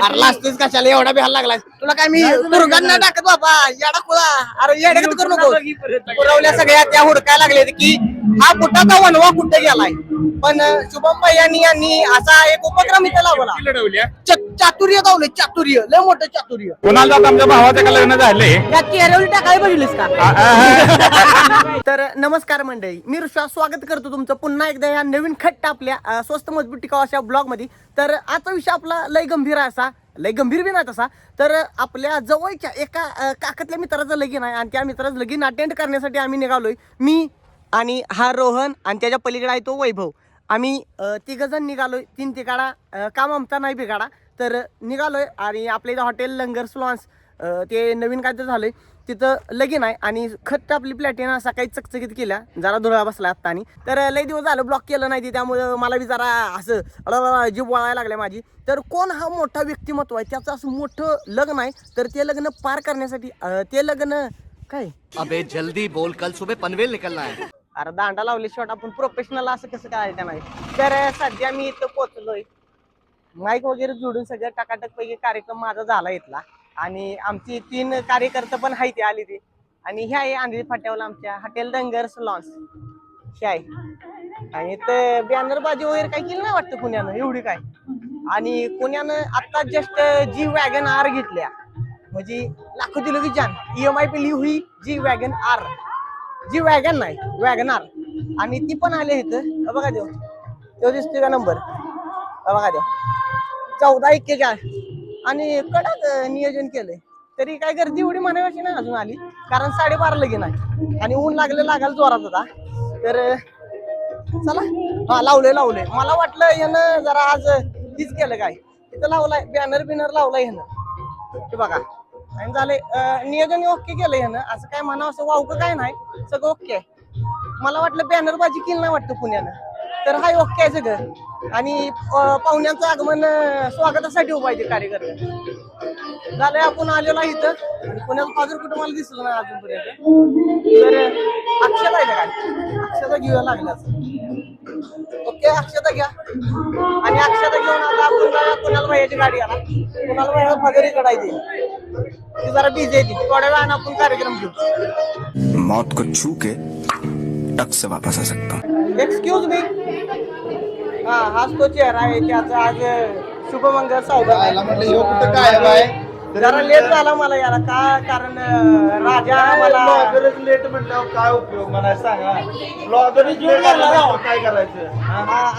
अरे लाजतोस कशाला एवढा बिहार लागलाय तुला काय मी दुर्गांना टाकत बाबा? येडा कुळा. अरे येडा करू नको पुरवल्या सगळ्या त्या हुडकाय लागले की हा कुठाचा वनवा कुठे गेलाय? पण शुभम भैयांनी यांनी असा एक उपक्रम इथे लावला. लढवल्या च- चातुर्य गावले चातुर्य लय मोठं चातुर्य. कोणाला जात आमच्या भावाचं का लग्न झालंय? या चेहऱ्यावर टाकाय बघितलीस का? आ- आ- तर नमस्कार मंडळी. मी ऋषा स्वागत करतो तुमचं पुन्हा एकदा या नवीन खट्ट आपल्या अं, स्वस्त मजबूत टिकाव अशा ब्लॉगमध्ये तर आजचा विषय आपला लय गंभीर आहे असा. लय गंभीर बी नाही तसा. तर आपल्या जवळच्या एका अं, काकातल्या मित्राचं लगीन आहे आणि त्या मित्राचं लगीन अटेंड करण्यासाठी आम्ही निघालोय. मी आणि हा रोहन आणि त्याच्या पलीकडे आहे तो वैभव. आम्ही तिघंजण निघालो तीन तिकाडा काम आमचा नाही बिघाडा. तर निघालोय आणि आपल्या इथं हॉटेल लंगर्स लॉन्स ते नवीन काय तर झालं आहे तिथं लगीन आहे आणि खट्ट आपली प्लॅटिना सकाळी चकचकीत केल्या. जरा धुळा बसला आता आणि. तर लय दिवस झालं ब्लॉक केलं नाही ते. त्यामुळं मला बी जरा असं जीव वळायला लागल्या माझी. तर कोण हा मोठा व्यक्तिमत्व आहे? त्याचं असं मोठं लग्न आहे. तर ते लग्न पार करण्यासाठी ते लग्न काय? अबे जल्दी बोल. कल सुबह पनवेल निकलना है. अरे दांडा लावले शेवट आपण प्रोफेशनल असं कसं काय नाही? तर सध्या मी इथं पोचलोय माईक वगैरे जोडून सगळं टकाटक पैकी कार्यक्रम माझा झाला इथला. आणि आमची तीन कार्यकर्ते पण आहे ते आली ती आणि ह्या आहे आंधळी फाट्यावर आमच्या हॉटेल डंगर्स लॉन्स हे आहे. आणि ते बॅनरबाजी वगैरे काही केली नाही वाटतं पुण्यानं? एवढी काय? आणि पुण्यानं आता जस्ट जी वॅगन आर घेतल्या. म्हणजे लाखो दिलो की जान. ई एम आय पिली हुई G wagon R G wagon नाही वॅगनार आणि ती पण आली इथं. बघा देऊ तो दिसतोय का नंबर बघा देऊ चौदा एक्केचाळीस. आणि कडक नियोजन केलंय. तरी काय गर्दी एवढी म्हणायची नाही अजून आली. कारण साडेबारा लगे नाही. आणि ऊन लागलं लागायला जोरात होता. तर चला. हा लावले लावले मला वाटलं यानं जरा आज तीच केलं काय. तिथं लावलाय बॅनर बिनर लावलाय ह्यानं बघा. आणि झालंय नियोजन ओके केलं ना असं काय म्हणावं असं वावकं काय नाही. सगळं ओके आहे. मला वाटलं बॅनरबाजी केली नाही वाटतं पुण्यानं. तर हाय ओके आहे सगळं. आणि पाहुण्यांचं आगमन स्वागतासाठी उभा आहे कार्यकर्ते. झालंय आपण आलेलो इथं. आणि पुण्याचं पाजर कुठं मला दिसलं नाही अजूनपर्यंत. तर अक्षता आहे का काय अक्षता घेऊया लागल्याच ओके अक्षता घ्या. आणि अक्षता घेऊन आता आपण कुणाल भाईची गाडी आला कुणाल भाई पगारी कडायची ती जरा बिझी आहे ती. थोड्या वेळानं आपण कार्यक्रम घेऊ. मौत को छू के टक से वापस आ सकता हूँ। एक्सक्यूज मी हा हाच तो चेहरा आहे त्याचा आज शुभमंगल सावधान काय जरा लेट झाला मला याला. का? कारण राजा मला ब्लॉगरच लेट म्हटल्यावर काय उपयोग? मला सांगा. ब्लॉगरच लेट आला काय करायचं?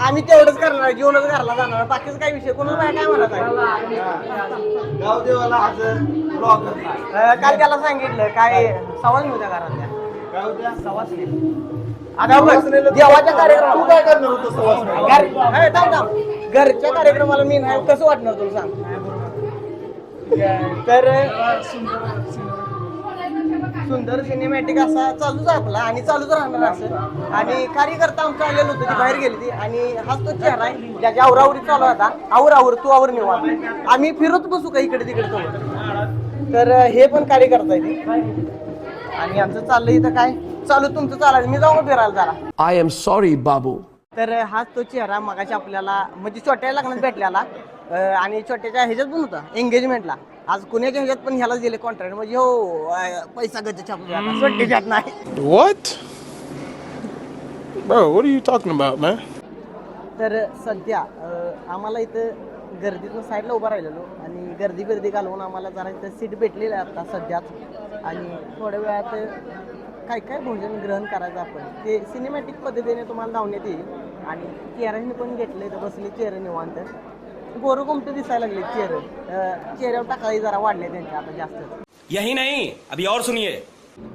आम्ही तेवढंच करणार आहे, जेवणच घरला जाणार बाकीच काय विषय? कोणाला बाहेर काय म्हणत आहे? गाव देवाला हजर. ब्लॉगर काल त्याला सांगितलं काय सवाल नव्हत्या घरातल्या. काय सवास आता देवाच्या तू काय करणार होतं थांब. घरच्या कार्यक्रमाला मी नाही. कसं वाटणार तुला सांग? तर सुंदर सिनेमॅटिक असा चालूच आपला आणि चालूच राहणार असं. आणि कार्यकर्ता आमचं आलेलं होतं ती बाहेर गेली ती आणि हाच तो चेहरा आहे ज्याच्या आवरावरी चालू होता आवर आवर तू आवर निवा आम्ही फिरत बसू का इकडे तिकडे सोबत तर हे पण कार्यकर्ता आहे ते. आणि आमचं चाललंय इथं काय? चालू तुमचं चालायचं मी जाऊ फिरायला जरा? आई एम सॉरी बाबू. तर हाच तो चेहरा मगाशी आपल्याला म्हणजे छोट्या लग्नात भेटलेला अं, आणि छोट्याच्या ह्याच्यात पण होता एंगेजमेंटला आज कुण्याच्या ह्याच्यात पण ह्यालाच दिले कॉन्ट्रॅक्ट म्हणजे हो अं, पैसा गज छापतो छोट्याच्यात नाही. What? Bro, what are you talking about, man? तर सध्या अं, आम्हाला इथं गर्दीतून साईडला उभा राहिलेलो. आणि गर्दी गर्दी घालवून आम्हाला जरा इथं सीट भेटलेली आहे आता सध्याच. आणि थोड्या वेळात काय काय भोजन ग्रहण करायचं आपण ते सिनेमॅटिक पद्धतीने तुम्हाला धावण्यात येईल. आणि चेहऱ्याने पण घेतलं इथं बसले चेहरे निवांत. गोरं कोमटे दिसायला लागले चेहरे. चेहऱ्यावर टाकाळी जरा वाढले त्यांच्या आता जास्त. यही नहीं अभी और सुनिए.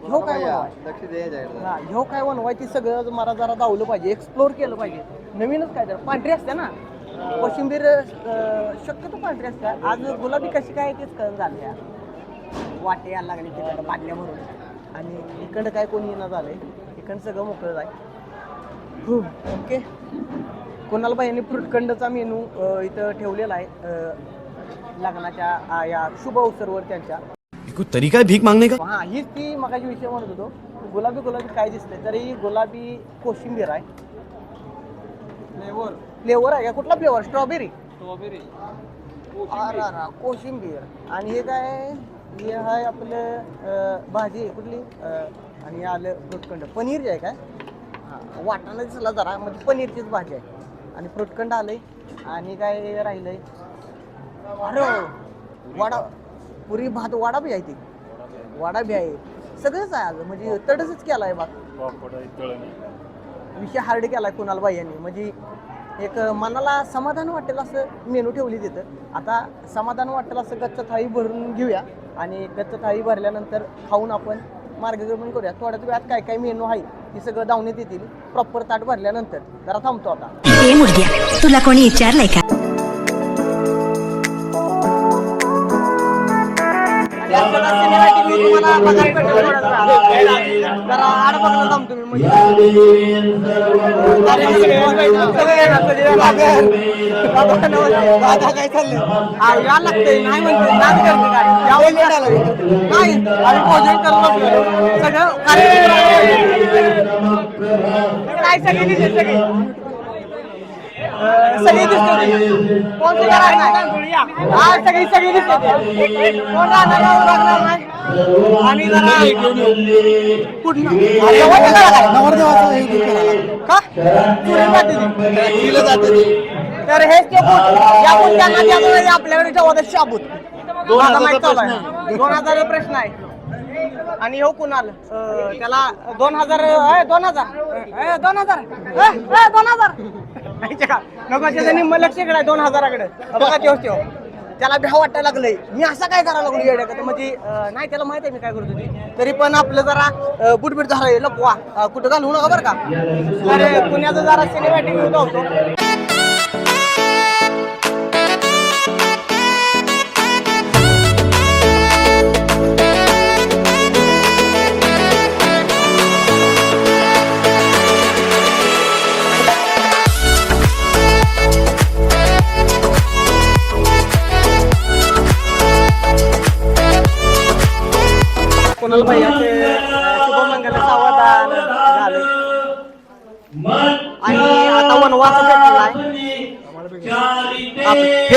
ह्यो काय बनवाय? हा ह्यो काय बनवाय ती सगळं मला जरा धावलं पाहिजे एक्सप्लोर केलं पाहिजे. नवीनच काय तर. पांढरी असते ना? कोशिंबीर शक्यतो पांढरी असते. आज गुलाबी कशी काय तेच कळून झालं वाटे यायला लागले तिकडं बादल्या भरून. आणि इकडं काय कोणी येणं झालंय? इकडं सगळं मोकळं जाय ओके. कोणाला बाईने फ्रुटखंडचा मेनू इथं ठेवलेला आहे. लग्नाच्या या शुभ अवसरवर त्यांच्या. कोई तरीका है भीख मांगने का? हा हीच ती मगाची विषय म्हणत होतो. गुलाबी गुलाबी काय दिसतंय? तरी गुलाबी कोशिंबीर आहे. फ्लेवर. फ्लेवर आहे का? कुठला फ्लेवर? स्ट्रॉबेरी. स्ट्रॉबेरी. कोशिंबीर. आणि हे काय हे आहे आपलं भाजी आहे. कुठली? आणि हे आलं फ्रुटखंड पनीर जे आहे काय? हां. वाटाणा दिसला जरा म्हणजे पनीरचीच भाजी आहे. आणि फ्रुटखंड आलंय आणि काय राहिलंय? अरे वडा पुरी भात वडा बी आहे ती. वडा बी आहे. सगळंच आहे आज म्हणजे तडसच केलाय बघ विषय हार्ड केलाय कुणाल बाई यांनी. म्हणजे एक मनाला समाधान वाटेल असं मेनू ठेवली तिथं. आता समाधान वाटेल असं गच्च थाळी भरून घेऊया आणि गच्च थाळी भरल्यानंतर खाऊन आपण मार्गक्रमण करूया. थोड्याच वेळात काय काय मेनू आहे? ती सगळं दावण्यात येतील प्रॉपर ताट भरल्यानंतर जरा थांबतो आता ए मुर्द्या तुला कोणी विचारलंय का आणि मी तुम्हाला बघायला भेटेल. जरा आड बघायला थांबतो मी म्हणजे अरे सगळे सगळे येणार, सगळे येणार. बाबा, नमस्ते. दादा, काय चाललंय? आ, यायला लागतंय नाही म्हणते करते यावं नाही आम्ही भोजन. सगळं कार्यक्रम काय सगळी दिसते दिसते कोण घरात राहणार हा सगळी सगळी दिसते कोण राहणार राहणार नाही आणि जरा कुठलं का जाते तर हेच ते बूट या बूट त्यांना नाही, आपल्याकडे ठेवत शाबूत दोन हजार प्रश्न आहे. आणि हो कुणाल? अं, त्याला दोन हजार अय, दोन हजार. अय, दोन हजार. अय, अय, दोन हजार. माहितीये का? नको त्याचं निम्म लक्ष इकडे आहे, दोन हजाराकडे. बघा तेव्हा तेव्हा त्याला भ्या वाटायला लागलंय. मी असं काय करायला लागलो येड्या का? म्हणजे अं, नाही त्याला माहीत आहे मी काय करतो ते तरी पण आपलं जरा अं, बुटबीट झालं लपवा. अं, कुठं घालू नका बरं का? अरे पुण्याचं जरा सिनेमॅटिक होतो.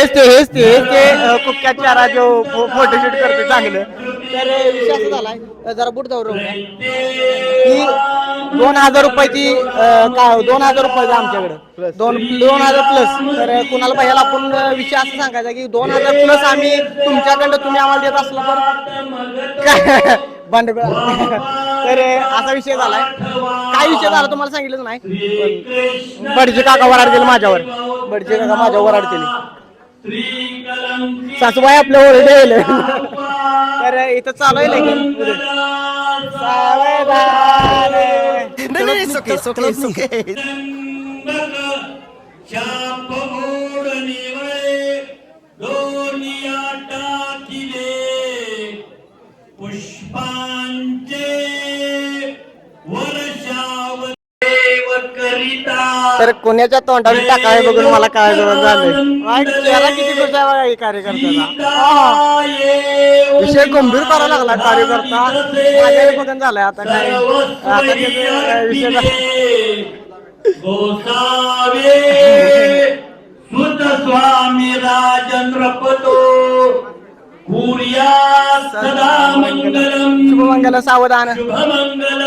हेच ते हेच ते हेच ते. कुख्यात चारा जो फोटोशूट करते चांगलं. तर विषय असा झालाय. अं, जरा बुट जाऊ ही दोन हजार रुपयाची अं, काय दोन हजार रुपयाचं आमच्याकडे. दोन दोन हजार प्लस तर कुणाला भैयाला आपण विषय असं सांगायचा की दोन हजार प्लस आम्ही तुमच्याकडं तुम्ही आम्हाला देत असलं तर. काय भांडवल तर असा विषय झालाय. काय विषय झाला तुम्हाला सांगितलंच नाही. पण बडजे काका वराड दिले माझ्यावर. बडजे काका माझ्यावर वराड सासूबाई आपल्या ओरडेल तर इथं चालू आहे लगीन. सावधान. तर कोण्याच्या तोंडावर टाकाय बघून मला काय झालंय वाईट चेहरा किती खुश आहे बघा हे. आहा. विषय गंभीर करावा लागला कार्यकर्ता. माझ्या बघून झालाय आता काय आता त्याचं, अं, विषय झाला. गोसावे. सुत स्वामी राजनृपतो कुर्या सदा मंगलम. शुभमंगल सावधान. शुभमंगल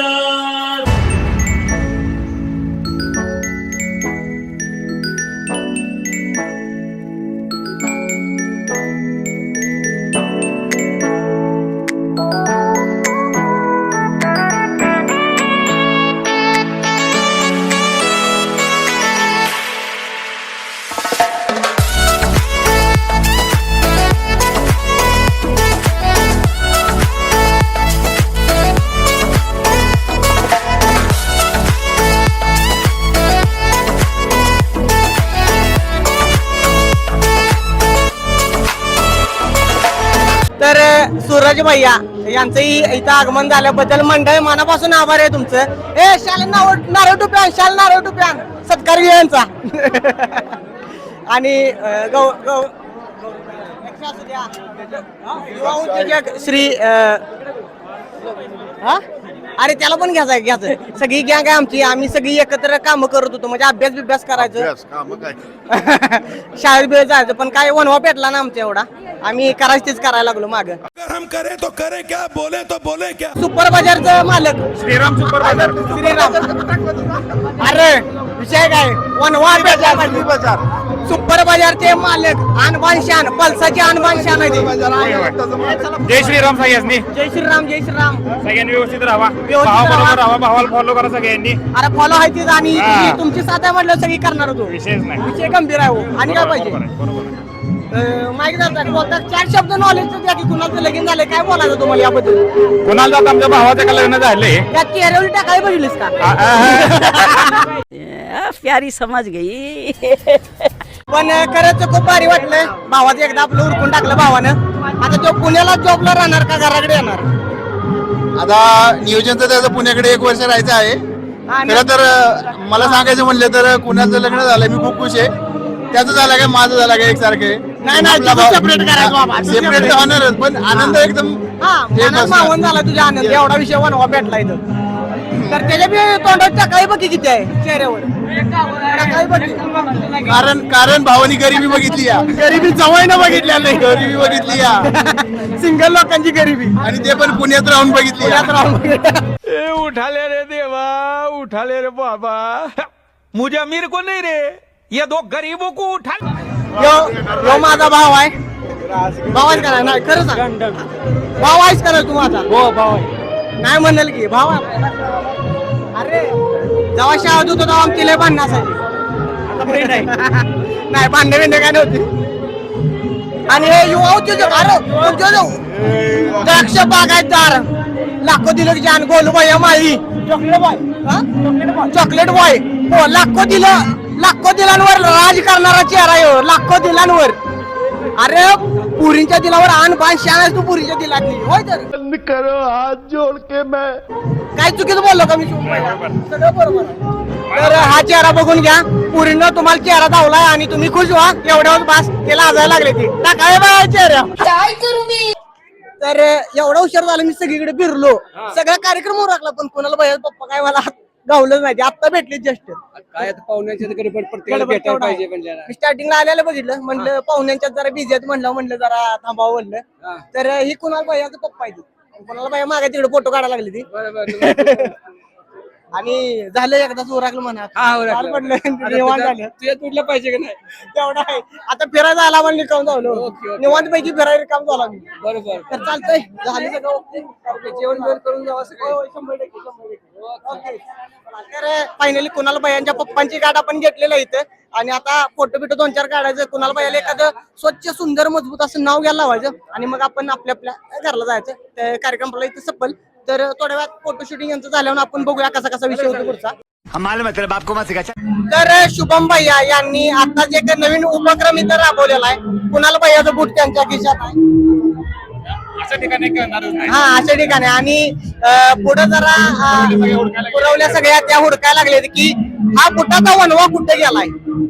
भैया यांचंही इथं आगमन झाल्याबद्दल मंडळ मनापासून आभार आहे तुमचं. ए शाल नाव नारळ टुप्यान शाल नारळ टुप्यान सत्कार यांचा. आणि अं, गौ गौ युवा उद्योजक श्री अं, हा? अरे त्याला पण घ्यायचं घ्यायचं सगळी गँग आहे आमची आम्ही सगळी एकत्र काम करत होतो. म्हणजे अभ्यास बिभ्यास करायचं. शाळेत बिळेत जायचं पण काय वनवा पेटला ना आमच्या एवढा. आम्ही करायचं तेच करायला लागलो माग. हम करें तो करें क्या बोले तो बोले क्या? सुपर बाजारचं मालक. श्रीराम सुपर बाजार. श्रीराम. अरे विषय काय? वनवा पेटला बाजार. सुपर बाजारचे मालक आणबान शान पल्साची आणबान शान आहे ते. जय श्रीराम सगळ्यांनी. जय श्रीराम जय श्रीराम. सगळ्यांनी व्यवस्थित राहा. व्यवस्थित भावाबरोबर राहा. भावाला फॉलो करा सगळ्यांनी. अरे फॉलो आहे तीच आणि हा. तुमची साथ आहे म्हटलं सगळी करणार होतो. विशेष नाही. विषय गंभीर आहे हो. आणि काय पाहिजे? बरोबर आहे, बरोबर आहे. अं, माहिती जातात बोलतात चार शब्द नॉलेज द्या की कुणाचं लगीन झालंय काय बोलायचं तुम्हाला याबद्दल? कुणाला जात आमच्या भावाचं का लग्न झालंय? या चेहऱ्यावर टाकाय बघितलीस का? आ- आ- प्यारी समझ गई. पण खरंच खूप भारी वाटलं. भावाचं एकदा आपलं उरकून टाकलं भावानं. आता तो पुण्याला जॉबला राहणार का घराकडे येणार? आता नियोजनचं त्याचं पुण्याकडे एक वर्ष राहायचं आहे. खरं तर मला सांगायचं म्हणलं तर कुणाचं लग्न झालंय मी खूप खुश आहे. त्याचं झालं काय माझं झालं काय एकसारखे नाही, नाही, तुझं separate करायचं बाबा, तुझं सेपरेट separate. होणारच पण आनंद एकदम हा मनात. मावून झाला तुझ्या आनंद. एवढा विषय वनवा भेटला इथं. तर त्याच्या बी टाकाई बघी किती आहे चेहऱ्यावर. टाकाई बघी. कारण कारण भावानी गरिबी बघितली या. गरिबी जवळ बघितल्या नाही गरिबी बघितली या. सिंगल लोकांची गरिबी. आणि ते पण पुण्यात राहून बघितली. पुण्यात राहून. ए उठा ले रे देवा उठा ले रे बाबा. मुझे अमीर को नहीं रे? ये दो गरीबों को उठा यो यो माझा भाव आहे. भाव आहेस का नाही? नाही खरं सांग. भाव आहेस का नाही तू माझा? हो भाव आहे. नाही म्हणाल की भाव. अरे जेव्हा शाळेत होतो तेव्हा आमची लय भांडणं असायची. नाही. भांडणे बिंडे काय नव्हते. आणि हे युवा जो- अरे जो द्राक्ष बागायतदार. लाखो दिलं की जान गोलू भैया माळी चॉकलेट बॉय. Chocolate boy. हो लाखो दिलं लाखो दिलांवर राज करणारा चेहरा यो लाखो दिलांवर. अरे पुरींच्या दिलावर आण बाण शान तू पुरीच्या दिलातली. होय तर. करो हात जोड के मैं. काय चुकीचं बोललो का मी? सगळं बरोबर. आहे. तर हा चेहरा बघून घ्या. पुरीनं तुम्हाला चेहरा धावलाय आणि तुम्ही खुश व्हा. एवढ्यावर बास ते लाजायला लागले ते. टाकाय बा चेहरा. काय करू मी? तर एवढा हुशार झाला मी सगळीकडे फिरलो. सगळा कार्यक्रम उरकला पण कोणाला भैया पप्पा काय मला गावलंच नाही. आता भेटले जस्ट काय आता पाहुण्याच्या तर गडबड प्रत्येकाला भेटायला पाहिजे मी स्टार्टिंगला आल्याला बघितलं. म्हणलं पाहुण्यांच्यात जरा बिझी आहेत म्हणलं म्हणलं जरा थांबावं म्हणलं. तर ही कुणाला भैयाचं पप्पा आहे ती. कुणाला भैया मागे तिकडे फोटो काढायला लागली ती. बरोबर आणि झालं एकदाच उरकलं म्हणा. हा, उरकलं. पडलं निवांत झालं. तुझ्या तुटलं पाहिजे का नाही? तेवढा आहे. आता फिरायला आला म्हणून रिकाम झालो. ओके. निवांत पैकी फिरायला रिकाम झाला मी बरोबर. तर चालतंय. झालं सगळं. ओके जेवण बिवण करून जावं सगळं. शंभर टक्के, शंभर टक्के. ओके. तर फायनली कुणाल भैयांच्या पप्पांची गाठ आपण घेतलेलं इथं. आणि आता फोटो बिटो दोन चार काढायचं. कुणाल भैयाला एखादं स्वच्छ सुंदर मजबूत असं नाव घ्यायला लावायचं. आणि मग आपण आपल्या आपल्या घरला जायचं. तर कार्यक्रम आपला इथं सपल. तर थोड्या वेळात फोटो शूटिंग यांचं झाल्यावर आपण बघूया कसा कसा विषय होतो पुढचा. तेरे बाप को मत सिखा तर शुभम भैया यांनी आता जे काही नवीन उपक्रम इथं राबवलेला आहे कुणाल भैयाचं बूट त्यांच्या खिशात आहे. अशा ठिकाणी करणारच नाही हा अशा ठिकाणी. आणि पुढे जरा अं, पुरवल्या सगळ्या त्या हुडकायला लागले की हा बुटाचा वनवा कुठे गेलाय?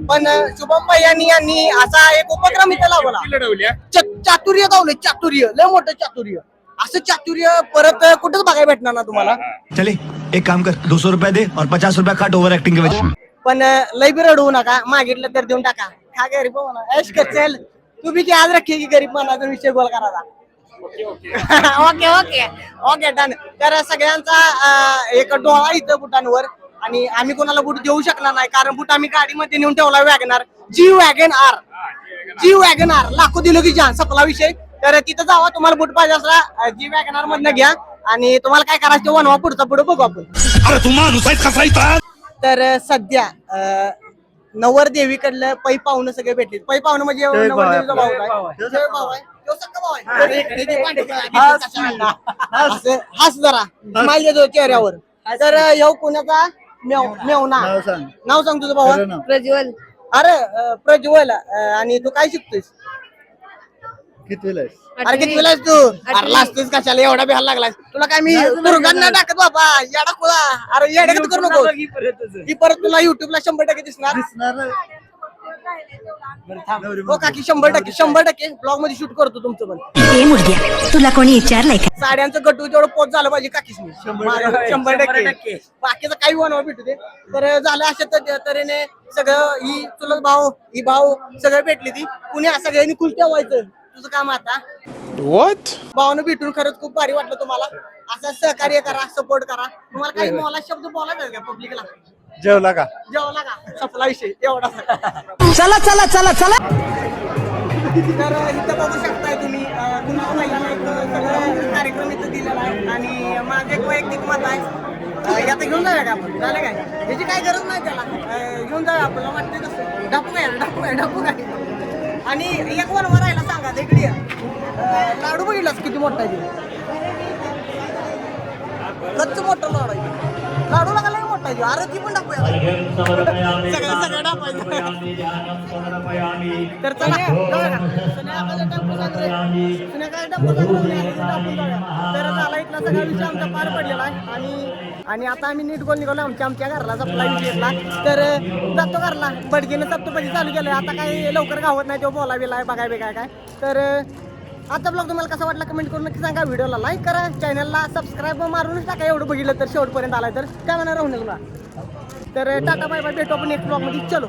पण शुभम भैयांनी यांनी असा एक उपक्रम इथे लावला. लढवल्या च- चातुर्य गावले चातुर्य. लय मोठं चातुर्य. असं चातुर्य परत कुठंच बघायला भेटणार ना तुम्हाला. चले एक काम कर दो सौ रुपया दे और पचास रुपया काट ओवर एक्टिंग के वजह पण लय बी रडवू नका. मागितलं तर देऊन टाका. खा गरीब ऐश कर चल. तू बी आज रखे की गरीब मनाचा विषय गोल करायचा. Okay okay. Okay done. तर सगळ्यांचा अं, एक डोळा इथं बुटांवर आणि आम्ही कोणाला बूट देऊ शकणार नाही कारण बूट आम्ही गाडीमध्ये नेऊन ठेवला WagonR G wagon R G wagon R लाखो दिलो की जान. सपला विषय. तर तिथं जावा तुम्हाला बूट पाहिजे असला जी वॅगन आर मधनं घ्या. आणि तुम्हाला काय करायचं ते वनवा पुढचा पुढे बघू आपण. अरे माणूस आहेस कसा इथं तर सध्या अं, नवर देवीकडलं पै पाहुणं सगळे भेटले. पै पाहुणं म्हणजे नवरदेवीचा भाऊ काय? भाऊ आहे. तो सख्खा भाऊ आहे. तर इकडे ते पांडे असं हस जरा. देतो चेहऱ्यावर. तर ह्यो कुणाचा? मेव मेवना. नाव सांग. तुझं भाऊ प्रज्वल. अरे अं, प्रज्वल अं, आणि तू काय शिकतोयस? कितवीला आहेस? अरे किती वेळा तू? अरे लाजतोस कशाला एवढा बिहार लागलाय तुला काय मी दुर्गात नाही टाकत बाबा येडा कुळा अरे येडा करू नको ही परत तुला युट्यूबला शंभर टक्के दिसणार. बरं थांब. हो काकी शंभर टक्के शंभर टक्के. ब्लॉगमध्ये शूट करतो तुमचं पण. ए तुला कोणी विचारलंय का? साड्यांचं गटू तेवढं पोच झालं पाहिजे काकीच मी. शंभर टक्के. बाकीचं काही बनवा भेटू दे. तर झालं अशा त- तऱ्हेने सगळं ही चुलत भाऊ ही भाऊ सगळं भेटली ती. कुणी सगळ्यांनी खुश ठेवायचं? तुझं काम आता. भावानं भेटून खरंच खूप भारी वाटलं तुम्हाला. असं सहकार्य करा सपोर्ट करा. तुम्हाला काही मोला शब्द बोलायचा का पब्लिकला जेवला का? जेवला का? सपला विषय एवढा. चला चला चला चला. तर इथं बघू शकताय तुम्ही अं, तुम्हाला महिलांना एक सगळं कार्यक्रम इथं दिलेला आहे. आणि माझं एक वैयक्तिक मत आहे. अं, यात घेऊन जाऊया का आपण? झालं काय? त्याची काय गरज नाही त्याला. अं, घेऊन जाऊया आपल्याला वाटतंय तसं. ढापू काय ढापू काय ढापू काय आणि एक वनवर राहायला सांगा इकडे लाडू बघितलास किती मोठा आहे ते? मोठा लाडू आहे लाडू आहे तो. अरे ती पण टाकूया सगळं सगळं टाकायचं तर चला आहे. आहे. झाला इथला सगळा विषय आमचा पार पडलेला आहे. आणि आणि आता आम्ही नीट गोल निघालो. आमच्या आमच्या घरला जपला विषयला तर जातो घरला. बडगीनं सप्तपदी चालू केलं आता काही लवकर गावत नाही तो बोला बिलाय बघाय बिगाय काय तर आता ब्लॉग तुम्हाला कसा वाटला कमेंट करून नक्की सांगा. व्हिडिओला लाईक करा चॅनलला सबस्क्राईब मारूनच टाका एवढं बघितलं तर शेवटपर्यंत आलाय तर. काय म्हणा राहून तुला? तर टाटा बाय बाय भेटू आपण एक ब्लॉगमध्ये. चलो.